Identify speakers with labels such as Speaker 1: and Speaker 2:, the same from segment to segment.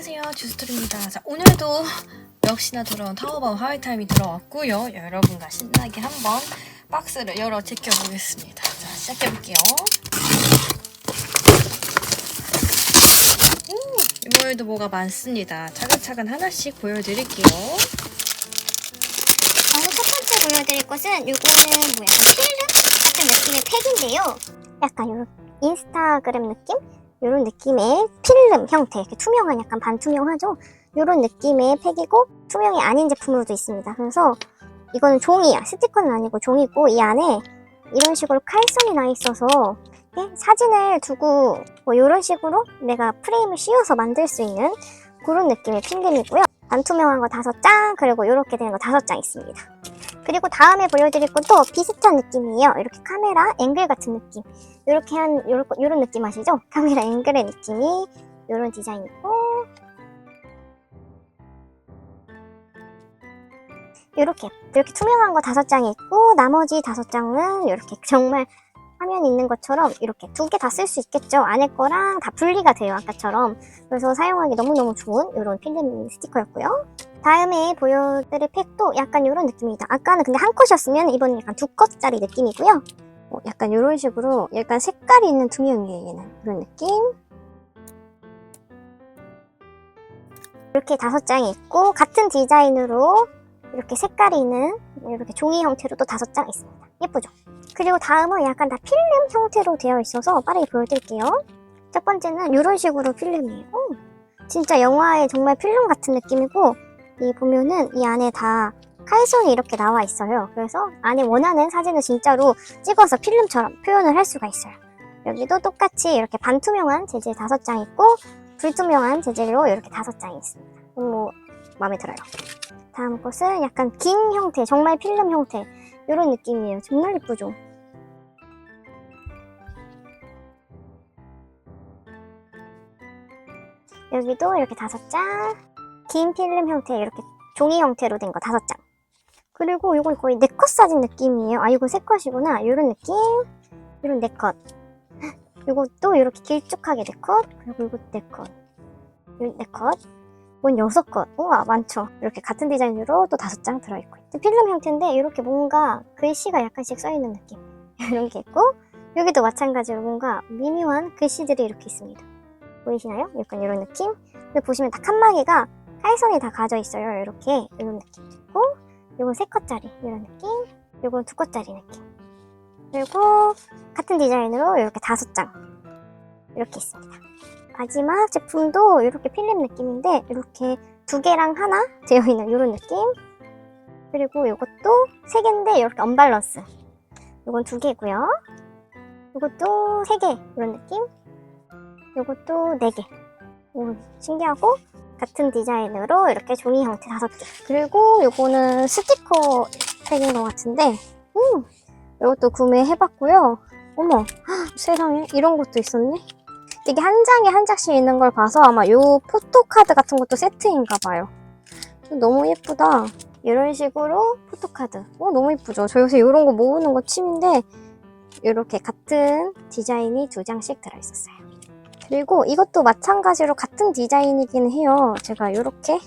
Speaker 1: 안녕하세요. 주스토리입니다. 자 오늘도 역시나 돌아온 타워바우 하이타임이 들어왔고요. 여러분과 신나게 한번 박스를 열어 제껴보겠습니다. 자 시작해볼게요. 오, 이번에도 뭐가 많습니다. 차근차근 하나씩 보여드릴게요.
Speaker 2: 바로 첫 번째 보여드릴 것은 요거는 뭐야? 필름? 같은 느낌의 팩인데요. 약간 요 인스타그램 느낌? 요런 느낌의 필름 형태 투명한 약간 반투명하죠? 요런 느낌의 팩이고 투명이 아닌 제품으로도 있습니다. 그래서 이거는 종이야. 스티커는 아니고 종이고 이 안에 이런 식으로 칼선이 나 있어서 사진을 두고 뭐 이런 식으로 내가 프레임을 씌워서 만들 수 있는 그런 느낌의 필름이고요. 반투명한 거 다섯 장 그리고 이렇게 되는 거 다섯 장 있습니다. 그리고 다음에 보여드릴 것도 비슷한 느낌이에요. 이렇게 카메라 앵글 같은 느낌. 이렇게 한 요런, 요런 느낌 아시죠? 카메라 앵글의 느낌이 요런 디자인 있고 이렇게 이렇게 투명한 거 다섯 장 있고 나머지 다섯 장은 이렇게 정말 화면 있는 것처럼 이렇게 두 개 다 쓸 수 있겠죠. 안에 거랑 다 분리가 돼요. 아까처럼. 그래서 사용하기 너무너무 좋은 이런 필름 스티커였고요. 다음에 보여드릴 팩도 약간 이런 느낌입니다. 아까는 근데 한 컷이었으면 이번엔 약간 두 컷짜리 느낌이고요. 어, 약간 이런 식으로 약간 색깔이 있는 투명이에요. 얘는 이런 느낌. 이렇게 다섯 장이 있고 같은 디자인으로 이렇게 색깔이 있는 이렇게 종이 형태로 또 다섯 장 있습니다. 예쁘죠? 그리고 다음은 약간 다 필름 형태로 되어 있어서 빠르게 보여드릴게요. 첫 번째는 이런 식으로 필름이에요. 오, 진짜 영화의 정말 필름 같은 느낌이고 이 보면은 이 안에 다 칼선이 이렇게 나와 있어요. 그래서 안에 원하는 사진을 진짜로 찍어서 필름처럼 표현을 할 수가 있어요. 여기도 똑같이 이렇게 반투명한 재질 다섯 장 있고 불투명한 재질로 이렇게 다섯 장이 있습니다. 너무 마음에 들어요. 다음 것은 약간 긴 형태, 정말 필름 형태 이런 느낌이에요. 정말 예쁘죠? 여기도 이렇게 다섯 장, 긴 필름 형태 이렇게 종이 형태로 된 거 다섯 장. 그리고 이건 거의 네컷 사진 느낌이에요. 아 이거 세 컷이구나. 이런 느낌, 이런 네 컷. 이것도 이렇게 길쭉하게 네 컷, 그리고 이것도 네 컷, 이네 컷. 이건 여섯 컷. 우와 많죠. 이렇게 같은 디자인으로 또 다섯 장 들어있고. 필름 형태인데 이렇게 뭔가 글씨가 약간씩 써있는 느낌. 이런 게 있고 여기도 마찬가지로 뭔가 미묘한 글씨들이 이렇게 있습니다. 보이시나요? 약간 이런 느낌. 근데 보시면 다 칸막이가 칼선이 다 가져 있어요. 이렇게 이런 느낌 있고 이건 세 컷짜리 이런 느낌. 이건 두 컷짜리 느낌. 그리고 같은 디자인으로 이렇게 다섯 장 이렇게 있습니다. 마지막 제품도 이렇게 필름 느낌인데 이렇게 두 개랑 하나 되어 있는 이런 느낌. 그리고 이것도 세 개인데 이렇게 언밸런스. 이건 두 개고요. 이것도 세 개 이런 느낌. 이것도 네 개. 오, 신기하고 같은 디자인으로 이렇게 종이 형태 다섯 개. 그리고 이거는 스티커 팩인 것 같은데, 음, 이것도 구매해봤고요. 어머, 헉, 세상에 이런 것도 있었네. 이게 한 장에 한 장씩 있는 걸 봐서 아마 요 포토카드 같은 것도 세트인가 봐요. 너무 예쁘다. 이런 식으로 포토카드. 어, 너무 예쁘죠? 저 요새 이런 거 모으는 거 취미인데 이렇게 같은 디자인이 두 장씩 들어있었어요. 그리고 이것도 마찬가지로 같은 디자인이긴 해요. 제가 이렇게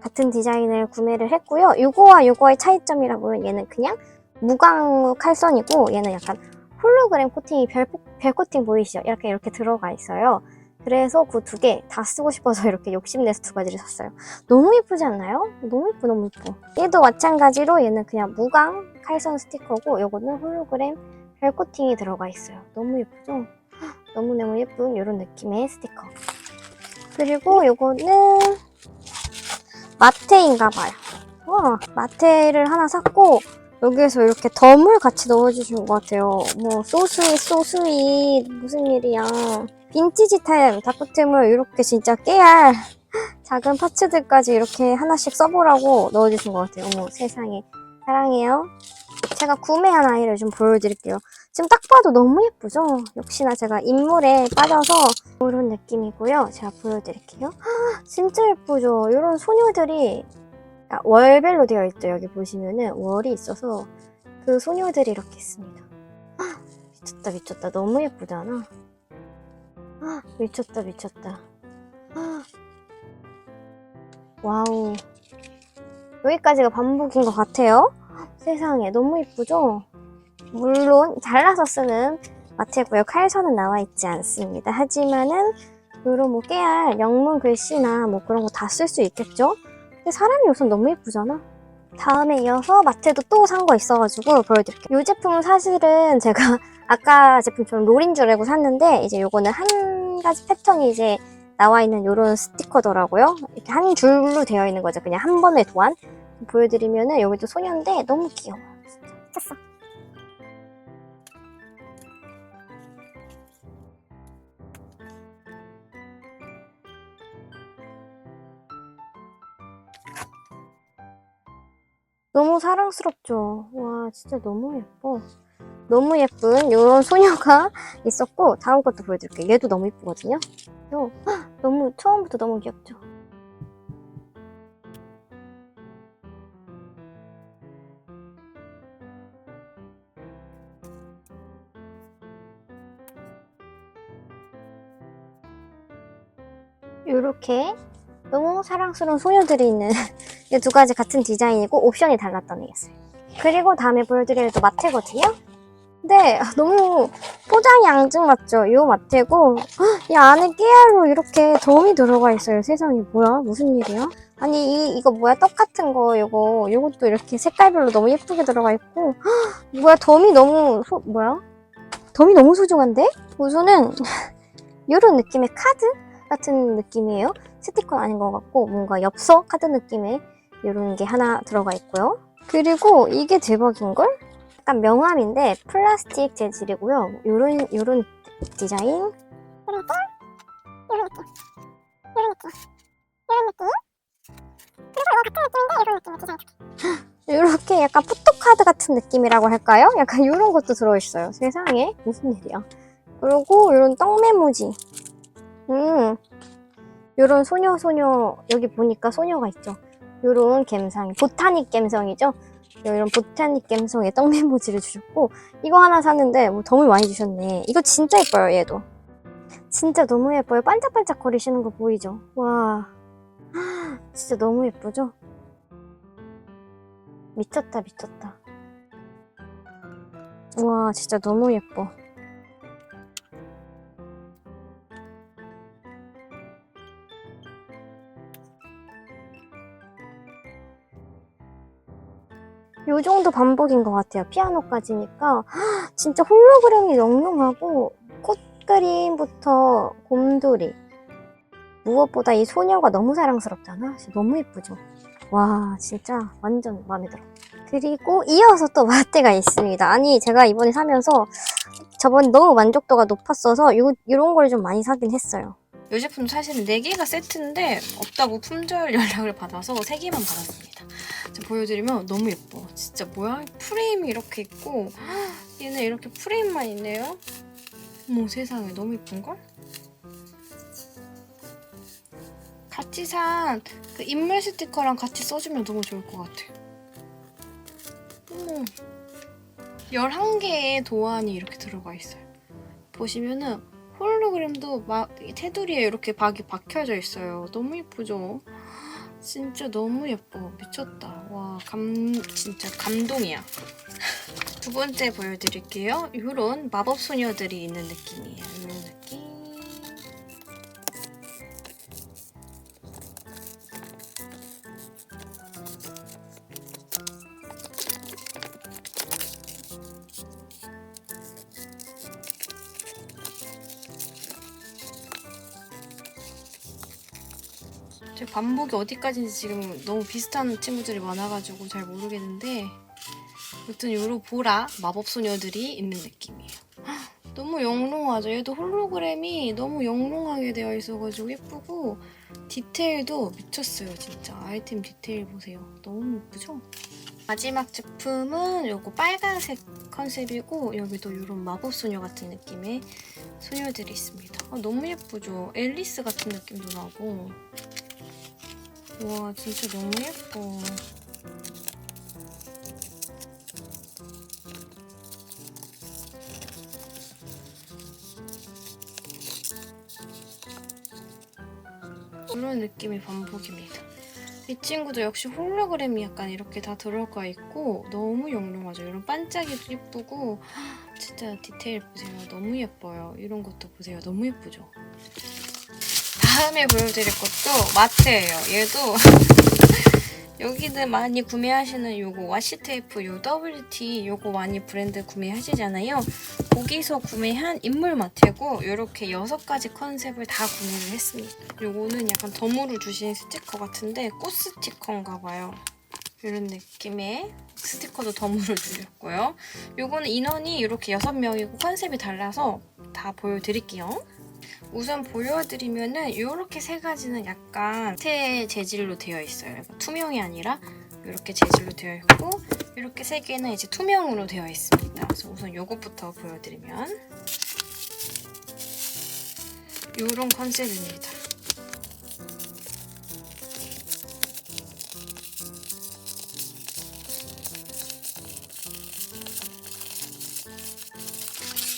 Speaker 2: 같은 디자인을 구매를 했고요. 이거와 이거의 차이점이라고는 얘는 그냥 무광 칼선이고 얘는 약간 홀로그램 코팅이 별, 별 코팅 보이시죠? 이렇게 이렇게 들어가 있어요. 그래서 그 두 개 다 쓰고 싶어서 이렇게 욕심내서 두 가지를 샀어요. 너무 예쁘지 않나요? 너무 예쁘, 너무 예뻐. 얘도 마찬가지로 얘는 그냥 무광 칼선 스티커고 요거는 홀로그램 별 코팅이 들어가 있어요. 너무 예쁘죠? 너무너무 예쁜 이런 느낌의 스티커. 그리고 요거는 마테인가 봐요. 와, 마테를 하나 샀고 여기에서 이렇게 덤을 같이 넣어주신 것 같아요. 뭐 소스잇 소스잇 무슨 일이야. 빈티지템 다크템을 이렇게 진짜 깨알 작은 파츠들까지 이렇게 하나씩 써보라고 넣어주신 것 같아요. 어머 세상에 사랑해요. 제가 구매한 아이를 좀 보여드릴게요. 지금 딱 봐도 너무 예쁘죠? 역시나 제가 인물에 빠져서 이런 느낌이고요. 제가 보여드릴게요. 헉, 진짜 예쁘죠? 이런 소녀들이 아, 월별로 되어 있죠. 여기 보시면은 월이 있어서 그 소녀들이 이렇게 있습니다. 헉, 미쳤다 미쳤다 너무 예쁘지 않아? 헉, 미쳤다 미쳤다. 헉, 와우. 여기까지가 반복인 것 같아요. 세상에, 너무 예쁘죠? 물론, 잘라서 쓰는 마테고요. 칼선은 나와 있지 않습니다. 하지만은, 요런 뭐 깨알, 영문 글씨나 뭐 그런 거 다 쓸 수 있겠죠? 근데 사람이 우선 너무 예쁘잖아? 다음에 이어서 마트도 또 산 거 있어가지고 보여드릴게요. 이 제품은 사실은 제가 아까 제품처럼 롤인 줄 알고 샀는데 이제 요거는 한 가지 패턴이 이제 나와 있는 요런 스티커더라고요. 이렇게 한 줄로 되어 있는 거죠. 그냥 한 번에 도안. 보여드리면은 여기도 소녀인데 너무 귀여워. 진짜 미쳤어. 너무 사랑스럽죠? 와, 진짜 너무 예뻐. 너무 예쁜 이런 소녀가 있었고 다음 것도 보여드릴게요. 얘도 너무 예쁘거든요. 요, 헉, 너무 처음부터 너무 귀엽죠. 이렇게 너무 사랑스러운 소녀들이 있는 이 두 가지 같은 디자인이고 옵션이 달랐던 애였어요. 그리고 다음에 보여드릴 또 마테거든요. 근데 너무 포장이 앙증 맞죠? 요 마테고 헉, 이 안에 깨알로 이렇게 덤이 들어가 있어요. 세상에 뭐야? 무슨 일이야? 아니 이 이거 뭐야? 떡 같은 거 요거 요것도 이렇게 색깔별로 너무 예쁘게 들어가 있고 헉, 뭐야? 덤이 너무 소, 뭐야? 덤이 너무 소중한데? 우선은 요런 느낌의 카드 같은 느낌이에요. 스티커는 아닌 것 같고 뭔가 엽서 카드 느낌의 이런 게 하나 들어가 있고요. 그리고 이게 대박인걸? 약간 명함인데 플라스틱 재질이고요. 요런 요런 디자인. 요런 느낌? 요런 느낌. 요런 느낌. 요런 느낌. 그리고 이거 같은 느낌인데 요런 느낌의 디자인. 이렇게 약간 포토카드 같은 느낌이라고 할까요? 약간 이런 것도 들어있어요. 세상에 무슨 일이야. 그리고 이런 떡 메모지. 음, 요런 소녀 소녀 여기 보니까 소녀가 있죠. 요런 갬성, 보타닉 갬성이죠. 이런 보타닉 갬성의 떡 메모지를 주셨고 이거 하나 샀는데 뭐 덤을 많이 주셨네. 이거 진짜 예뻐요 얘도. 진짜 너무 예뻐요. 반짝반짝 거리시는 거 보이죠? 와, 진짜 너무 예쁘죠? 미쳤다 미쳤다. 와 진짜 너무 예뻐. 요 정도 반복인 것 같아요. 피아노까지니까 진짜 홀로그램이 영롱하고 꽃 그림부터 곰돌이 무엇보다 이 소녀가 너무 사랑스럽잖아. 너무 예쁘죠. 와 진짜 완전 마음에 들어. 그리고 이어서 또 마테가 있습니다. 아니 제가 이번에 사면서 저번에 너무 만족도가 높았어서 요, 이런 걸 좀 많이 사긴 했어요.
Speaker 1: 이 제품 사실은 4개가 세트인데 없다고 품절 연락을 받아서 3개만 받았습니다. 자, 보여드리면 너무 예뻐. 진짜 뭐야? 프레임이 이렇게 있고 헉, 얘는 이렇게 프레임만 있네요. 어머 세상에 너무 예쁜걸? 같이 산 그 인물 스티커랑 같이 써주면 너무 좋을 것 같아. 어머 11개의 도안이 이렇게 들어가 있어요. 보시면은 홀로그램도 막 테두리에 이렇게 박이 박혀져 있어요. 너무 예쁘죠? 진짜 너무 예뻐. 미쳤다. 와, 감, 진짜 감동이야. 두 번째 보여드릴게요. 이런 마법 소녀들이 있는 느낌이에요. 제 반복이 어디까지인지 지금 너무 비슷한 친구들이 많아가지고 잘 모르겠는데 여튼 요로 보라 마법 소녀들이 있는 느낌이에요. 헉, 너무 영롱하죠. 얘도 홀로그램이 너무 영롱하게 되어 있어가지고 예쁘고 디테일도 미쳤어요 진짜. 아이템 디테일 보세요. 너무 예쁘죠? 마지막 제품은 요거 빨간색 컨셉이고 여기도 이런 마법 소녀 같은 느낌의 소녀들이 있습니다. 아, 너무 예쁘죠? 앨리스 같은 느낌도 나고 와 진짜 너무 예뻐 이런 느낌의 반복입니다 이 친구도 역시 홀로그램이 약간 이렇게 다 들어가 있고 너무 영롱하죠. 이런 반짝이도 예쁘고 진짜 디테일 보세요. 너무 예뻐요. 이런 것도 보세요. 너무 예쁘죠. 다음에 보여드릴 것도 마트예요. 얘도 여기는 많이 구매하시는 요거 와시테이프 요 WT 요거 많이 브랜드 구매하시잖아요. 거기서 구매한 인물 마트고 이렇게 여섯 가지 컨셉을 다 구매를 했습니다. 요거는 약간 덤으로 주신 스티커 같은데 꽃 스티커인가 봐요. 이런 느낌의 스티커도 덤으로 주셨고요. 요거는 인원이 이렇게 여섯 명이고 컨셉이 달라서 다 보여드릴게요. 우선 보여드리면은 이렇게 세 가지는 약간 새 재질로 되어 있어요. 그러니까 투명이 아니라 이렇게 재질로 되어 있고 이렇게 세 개는 이제 투명으로 되어 있습니다. 그래서 우선 이것부터 보여드리면 이런 컨셉입니다.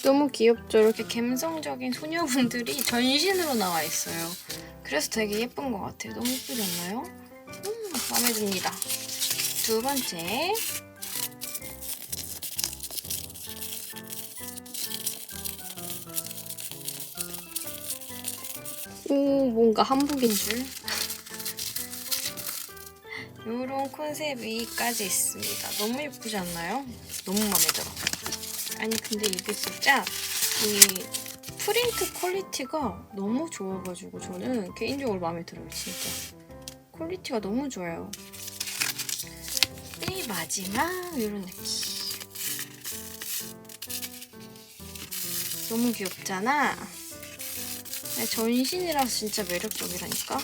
Speaker 1: 너무 귀엽죠? 이렇게 감성적인 소녀분들이 전신으로 나와 있어요. 그래서 되게 예쁜 것 같아요. 너무 예쁘지 않나요? 음, 마음에 듭니다. 두 번째. 오, 뭔가 한복인 줄. 요런 컨셉이까지 있습니다. 너무 예쁘지 않나요? 너무 마음에 들어. 아니 근데 이게 진짜 이 프린트 퀄리티가 너무 좋아가지고 저는 개인적으로 마음에 들어요 진짜. 퀄리티가 너무 좋아요. 네 마지막 이런 느낌. 너무 귀엽잖아. 네, 전신이라서 진짜 매력적이라니까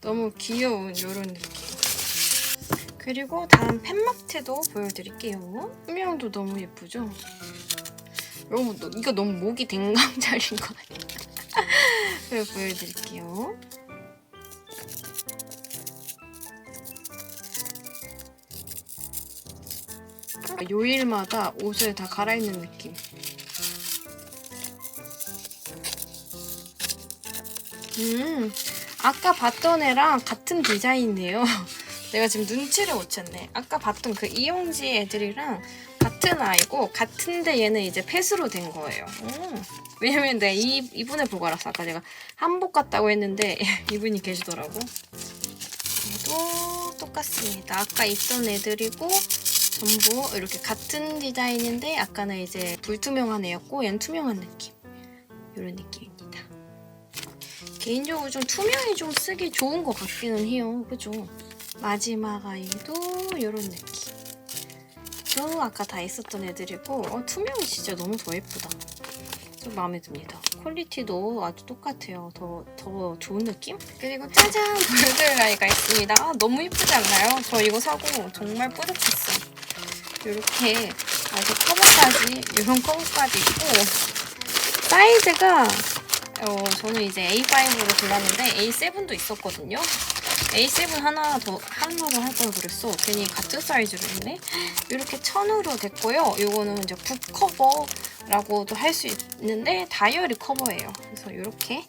Speaker 1: 너무 귀여운 이런 느낌. 그리고 다음 팬마트도 보여드릴게요. 음영도 너무 예쁘죠? 여러분, 너- 이거 너무 목이 아니야? 그래서 보여드릴게요. 요일마다 옷을 다 갈아입는 느낌. 음, 아까 봤던 애랑 같은 디자인이에요. 내가 지금 눈치를 못 챘네. 아까 봤던 그 이용지 애들이랑 같은 아이고 같은데 얘는 이제 펫으로 된 거예요. 음. 왜냐면 내가 이, 이분을 보고 알았어. 아까 제가 한복 같다고 했는데 이분이 계시더라고. 얘도 똑같습니다. 아까 있던 애들이고 전부 이렇게 같은 디자인인데 아까는 이제 불투명한 애였고 얘는 투명한 느낌. 이런 느낌입니다. 개인적으로 좀 투명이 좀 쓰기 좋은 것 같기는 해요. 그죠? 마지막 아이도 이런 느낌. 저 아까 다 있었던 애들이고 어, 투명이 진짜 너무 더 예쁘다. 좀 마음에 듭니다. 퀄리티도 아주 똑같아요. 더, 더 좋은 느낌? 그리고 짜잔! 보여드릴 아이가 있습니다. 아, 너무 예쁘지 않나요? 저 이거 사고 정말 뿌듯했어요. 이렇게 아주 커버까지, 이런 커버까지 있고 사이즈가 어, 저는 이제 A5로 골랐는데 A7도 있었거든요. A7 하나 더 하나로 할걸 그랬어. 괜히 같은 사이즈로 했네. 이렇게 천으로 됐고요. 이거는 이제 북 커버라고도 할 수 있는데 다이어리 커버예요. 그래서 이렇게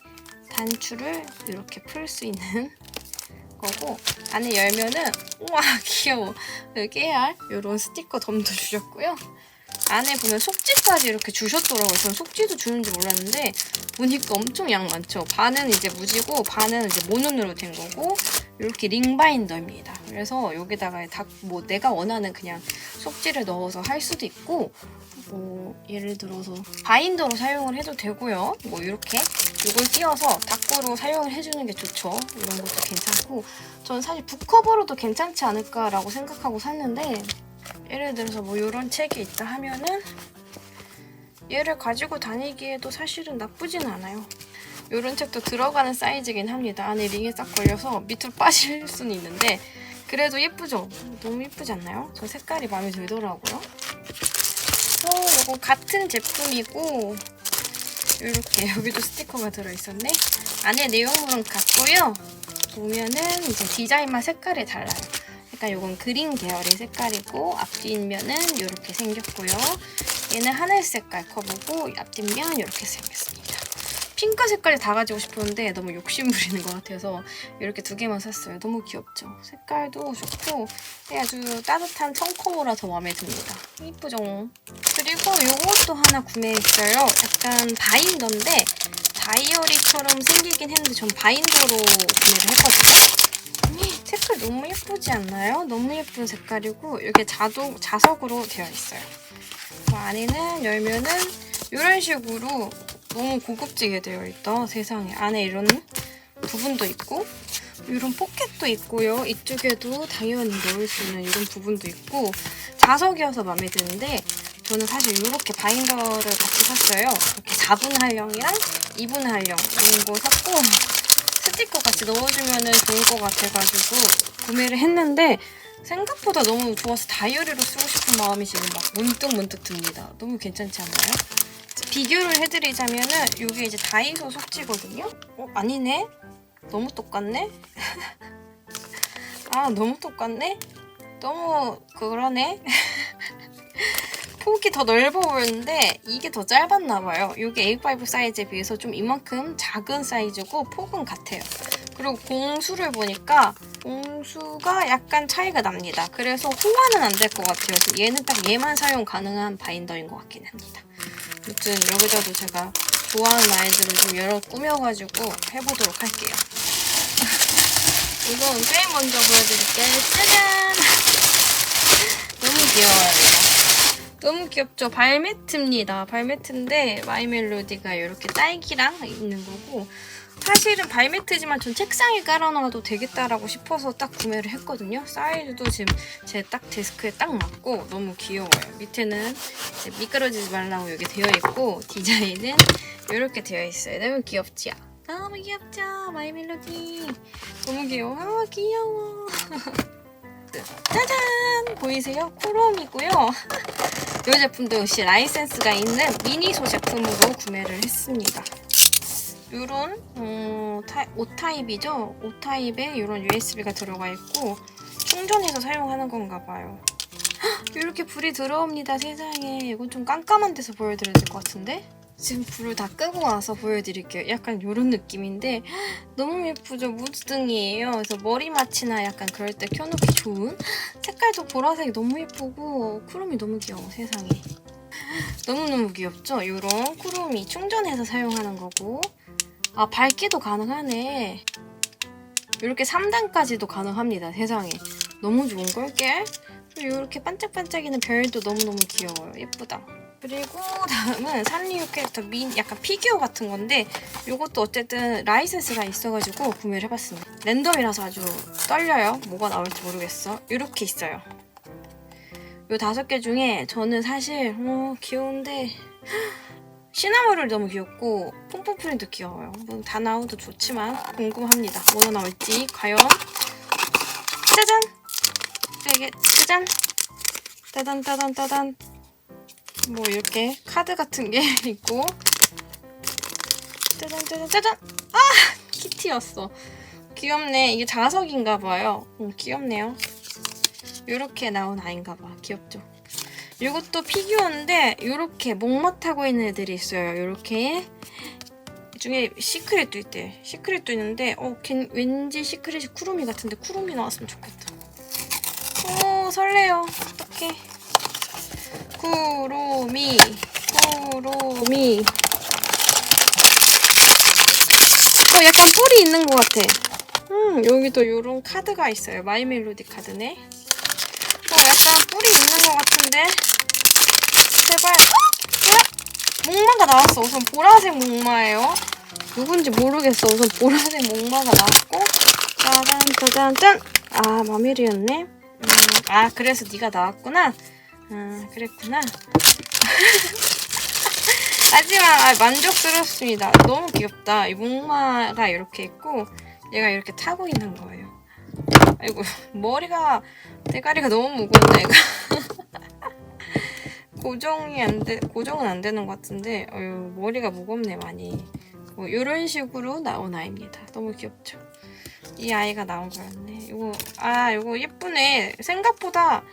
Speaker 1: 단추를 이렇게 풀 수 있는 거고 안에 열면은 우와 귀여워. 깨알 이런 스티커 덤도 주셨고요. 안에 보면 속지까지 이렇게 주셨더라고요. 저는 속지도 주는지 몰랐는데 보니까 엄청 양 많죠. 반은 이제 무지고 반은 이제 모눈으로 된 거고 이렇게 링 바인더입니다. 그래서 여기다가 다 뭐 내가 원하는 그냥 속지를 넣어서 할 수도 있고 뭐 예를 들어서 바인더로 사용을 해도 되고요. 뭐 이렇게 이걸 띄워서 닭구로 사용을 해주는 게 좋죠. 이런 것도 괜찮고 전 사실 북커버로도 괜찮지 않을까라고 생각하고 샀는데 예를 들어서 뭐 이런 책이 있다 하면은 얘를 가지고 다니기에도 사실은 나쁘진 않아요. 이런 책도 들어가는 사이즈긴 합니다. 안에 링에 싹 걸려서 밑으로 빠질 수는 있는데 그래도 예쁘죠? 너무 예쁘지 않나요? 저 색깔이 마음에 들더라고요. 어, 이거 같은 제품이고 이렇게 여기도 스티커가 들어있었네. 안에 내용물은 같고요. 보면은 이제 디자인만 색깔이 달라요. 약간 이건 그린 계열의 색깔이고 앞뒷면은 이렇게 생겼고요. 얘는 하늘 색깔 커보고 앞뒷면 이렇게 생겼습니다. 핑크 색깔이 다 가지고 싶었는데 너무 욕심 부리는 것 같아서 이렇게 두 개만 샀어요. 너무 귀엽죠? 색깔도 좋고 아주 따뜻한 청커버라 더 마음에 듭니다. 이쁘죠? 그리고 요것도 하나 구매했어요. 약간 바인더인데 다이어리처럼 생기긴 했는데 전 바인더로 구매를 했거든요. 색깔 너무 예쁘지 않나요? 너무 예쁜 색깔이고 이게 자동 자석으로 되어 있어요. 그 안에는 열면은 이런 식으로 너무 고급지게 되어 있다. 세상에 안에 이런 부분도 있고 이런 포켓도 있고요. 이쪽에도 당연히 넣을 수 있는 이런 부분도 있고 자석이어서 마음에 드는데 저는 사실 이렇게 바인더를 같이 샀어요. 이렇게 4분 할령이랑 2분 할령 이런 거 샀고 스티커 같이 넣어주면 좋을 것 같아가지고 구매를 했는데 생각보다 너무 좋아서 다이어리로 쓰고 싶은 마음이 지금 막 문득 문득 듭니다. 너무 괜찮지 않나요? 비교를 해드리자면은 이게 이제 다이소 속지거든요. 어 아니네. 너무 똑같네. 아 너무 똑같네. 너무 그러네. 폭이 더 넓어 보이는데 이게 더 짧았나 봐요. 이게 A5 사이즈에 비해서 좀 이만큼 작은 사이즈고 폭은 같아요. 그리고 공수를 보니까 공수가 약간 차이가 납니다. 그래서 호환은 안 될 것 같아요. 얘는 딱 얘만 사용 가능한 바인더인 것 같긴 합니다. 아무튼 여기다도 제가 좋아하는 아이들을 좀 여러 꾸며가지고 해보도록 할게요. 우선 게임 먼저 보여드릴게요. 짜잔! 너무 귀여워요. 너무 귀엽죠? 발매트입니다. 발매트인데 마이멜로디가 이렇게 딸기랑 있는 거고 사실은 발매트지만 전 책상에 깔아놔도 되겠다라고 싶어서 딱 구매를 했거든요. 사이즈도 지금 제 딱 데스크에 딱 맞고 너무 귀여워요. 밑에는 미끄러지지 말라고 여기 되어 있고 디자인은 이렇게 되어 있어요. 너무 귀엽지요? 너무 귀엽죠? 마이멜로디 너무 귀여워. 아 귀여워. 짜잔! 보이세요? 코롬이고요. 이 제품도 역시 라이센스가 있는 미니소 제품으로 구매를 했습니다. 이런 어, 타, 5타입이죠? 5타입에 이런 USB가 들어가 있고 충전해서 사용하는 건가 봐요. 헉, 이렇게 불이 들어옵니다. 세상에. 이건 좀 깜깜한 데서 보여드려야 될 것 같은데? 지금 불을 다 끄고 와서 보여드릴게요. 약간 이런 느낌인데 헉, 너무 예쁘죠? 무드등이에요. 그래서 머리 맞이나 약간 그럴 때 켜놓기 좋은 색깔도 보라색이 너무 예쁘고 쿠롬이 너무 귀여워. 세상에. 너무너무 귀엽죠? 이런 쿠롬이 충전해서 사용하는 거고 아 밝기도 가능하네 이렇게 3단까지도 가능합니다 세상에 너무 좋은걸 깨? 이렇게 반짝반짝이는 별도 너무너무 귀여워요 예쁘다 그리고 다음은 산리오 캐릭터 민 약간 피규어 같은 건데 이것도 어쨌든 라이센스가 있어가지고 구매를 해봤습니다 랜덤이라서 아주 떨려요 뭐가 나올지 모르겠어 이렇게 있어요 요 다섯 개 중에 저는 사실 어 귀여운데 시나모를 너무 귀엽고 폼폼 프린도 귀여워요. 뭐다 나와도 좋지만 궁금합니다. 뭐가 나올지 과연 짜잔! 이게 짜잔! 따단 따단 따단 뭐 이렇게 카드 같은 게 있고 짜잔 짜잔 짜잔! 아! 키티였어. 귀엽네. 이게 자석인가 봐요. 음, 귀엽네요. 이렇게 나온 아이인가 봐. 귀엽죠? 이것도 피규어인데 이렇게 목마 타고 있는 애들이 있어요. 이렇게 중에 시크릿도 있대. 시크릿도 있는데 어 걘, 왠지 시크릿이 쿠루미 같은데 쿠루미 나왔으면 좋겠다. 오 설레요. 어떡해. 쿠루미 쿠루미. 어 약간 뿔이 있는 것 같아. 음 여기도 이런 카드가 있어요. 마이 멜로디 카드네. 어 약간 뿔이 있는 것 같은데? 제발. 어? 목마가 나왔어. 우선 보라색 목마예요. 누군지 모르겠어. 우선 보라색 목마가 나왔고. 짜잔 짜잔 짠아 마밀이었네. 음, 아 그래서 네가 나왔구나 아 그랬구나 하지만 아, 만족스럽습니다 너무 귀엽다 이 목마가 이렇게 있고 얘가 이렇게 타고 있는 거예요 아이고 머리가 대가리가 너무 무거운데 얘가 고정이 안 돼, 고정은 안 되는 것 같은데, 어휴, 머리가 무겁네, 많이. 뭐, 이런 식으로 나온 아이입니다. 너무 귀엽죠? 이 아이가 나온 거였네. 이거, 아, 이거 예쁘네. 생각보다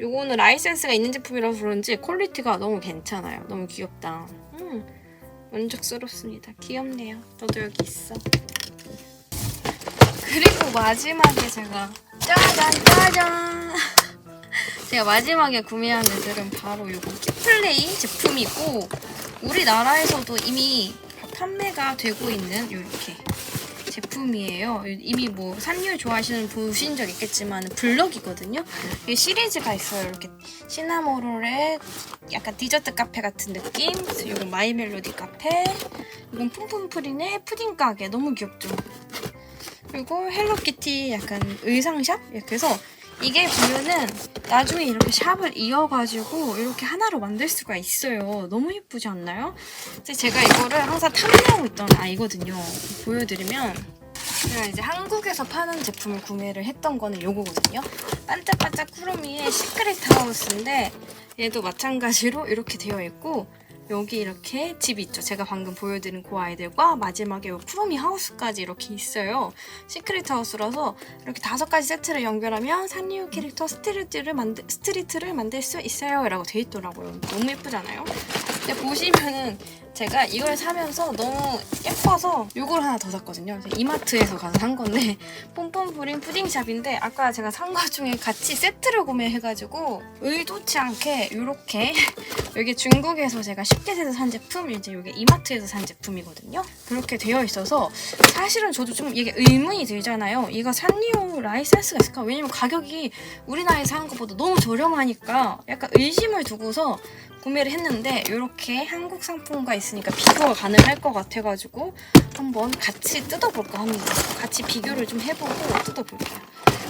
Speaker 1: 요거는 라이센스가 있는 제품이라서 그런지 퀄리티가 너무 괜찮아요. 너무 귀엽다. 음, 만족스럽습니다. 귀엽네요. 너도 여기 있어. 그리고 마지막에 제가 짜잔 짜잔 제가 마지막에 구매한 애들은 바로 요거 키플레이 제품이고 우리나라에서도 이미 판매가 되고 있는 요렇게 제품이에요. 이미 뭐 산류 좋아하시는 분 보신 적 있겠지만 블럭이거든요. 이게 시리즈가 있어요. 이렇게 시나모롤의 약간 디저트 카페 같은 느낌. 이건 마이 멜로디 카페. 이건 푼푼프린의 푸딩 가게. 너무 귀엽죠? 그리고 헬로키티 약간 의상샵? 이렇게 해서 이게 보면은 나중에 이렇게 샵을 이어가지고 이렇게 하나로 만들 수가 있어요. 너무 예쁘지 않나요? 제가 이거를 항상 탐내고 있던 아이거든요. 보여드리면 제가 이제 한국에서 파는 제품을 구매를 했던 거는 요거거든요. 반짝반짝 쿠루미의 시크릿 하우스인데 얘도 마찬가지로 이렇게 되어 있고 여기 이렇게 집이 있죠. 제가 방금 보여드린 그 아이들과 마지막에 요 쿠루미 하우스까지 이렇게 있어요. 시크릿 하우스라서 이렇게 다섯 가지 세트를 연결하면 산리오 캐릭터 스트리트를 만들 스트리트를 만들 수 있어요. 라고 돼 있더라고요. 너무 예쁘잖아요. 근데 보시면은 제가 이걸 사면서 너무 예뻐서 이걸 하나 더 샀거든요. 이마트에서 가서 산 건데 pompom프린 푸딩샵인데 아까 제가 산것 중에 같이 세트를 구매해가지고 의도치 않게 이렇게 여기 중국에서 제가 쉽게 사서 산 제품 이제 이게 이마트에서 산 제품이거든요. 그렇게 되어 있어서 사실은 저도 좀 이게 의문이 들잖아요. 이거 산리오 라이센스가 있을까? 왜냐면 가격이 우리나라에서 하는 것보다 너무 저렴하니까 약간 의심을 두고서 구매를 했는데 이렇게 한국 상품과 있으니까 비교가 가능할 것 같아가지고 한번 같이 뜯어볼까 합니다. 같이 비교를 좀 해보고 뜯어볼게요.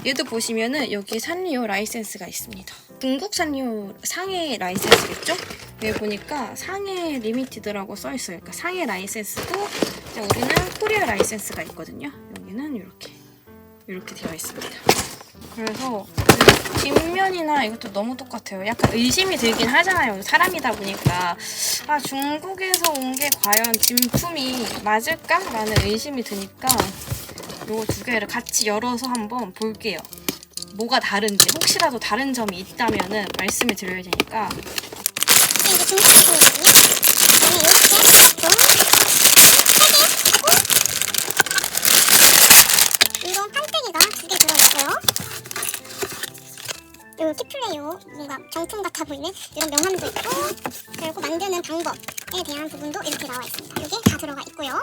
Speaker 1: 얘도 보시면은 여기 산리오 라이센스가 있습니다. 중국 산리오 상해 라이센스겠죠? 여기 보니까 상해 리미티드라고 써 있어요. 그러니까 상해 라이센스고 이제 우리는 코리아 라이센스가 있거든요. 여기는 이렇게 이렇게 되어 있습니다. 그래서 그 뒷면이나 이것도 너무 똑같아요. 약간 의심이 들긴 하잖아요. 사람이다 보니까 아 중국에서 온 게 과연 진품이 맞을까 라는 의심이 드니까 요거 두 개를 같이 열어서 한번 볼게요. 뭐가 다른지 혹시라도 다른 점이 있다면은 말씀을 드려야 되니까
Speaker 2: 이게 중국 제품이거든요. 저는 이렇게 좀 이런 판때기가 두 개 들어있어요. 요 키플레이요 뭔가 정품 같아 보이는 이런 명함도 있고 그리고 만드는 방법에 대한 부분도 이렇게 나와 있습니다. 이게 다 들어가 있고요.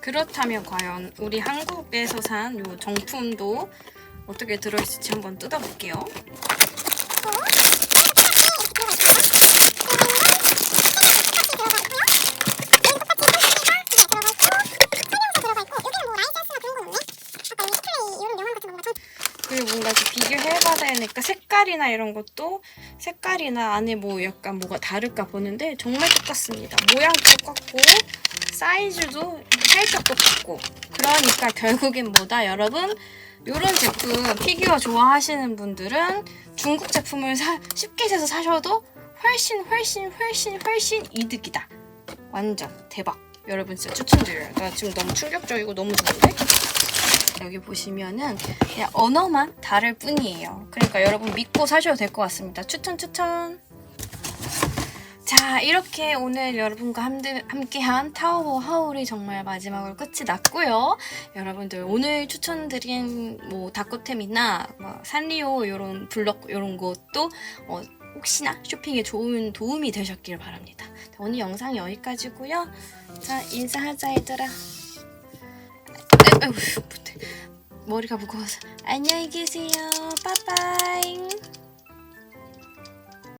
Speaker 1: 그렇다면 과연 우리 한국에서 산 요 정품도 어떻게 들어있을지 한번 뜯어볼게요. 그리고 뭔가 이렇게 비교해봐야 되니까 색깔이나 이런 것도 색깔이나 안에 뭐 약간 뭐가 다를까 보는데 정말 똑같습니다. 모양도 똑같고 사이즈도 살짝 똑같고 그러니까 결국엔 뭐다 여러분 이런 제품 피규어 좋아하시는 분들은 중국 제품을 사, 쉽게 사서 사셔도 훨씬 훨씬 훨씬 훨씬 이득이다. 완전 대박. 여러분 진짜 추천드려요. 나 지금 너무 충격적이고 너무 좋은데? 여기 보시면은 그냥 언어만 다를 뿐이에요. 그러니까 여러분 믿고 사셔도 될 것 같습니다. 추천 추천. 자 이렇게 오늘 여러분과 함께한 타워 하울이 정말 마지막으로 끝이 났고요. 여러분들 오늘 추천드린 뭐 다코템이나 뭐 산리오 이런 블럭 이런 것도 어, 혹시나 쇼핑에 좋은 도움이 되셨길 바랍니다. 자, 오늘 영상 여기까지고요. 자 인사하자 얘들아. 아이고. 머리가 무거워서 안녕히 계세요. 빠빠이.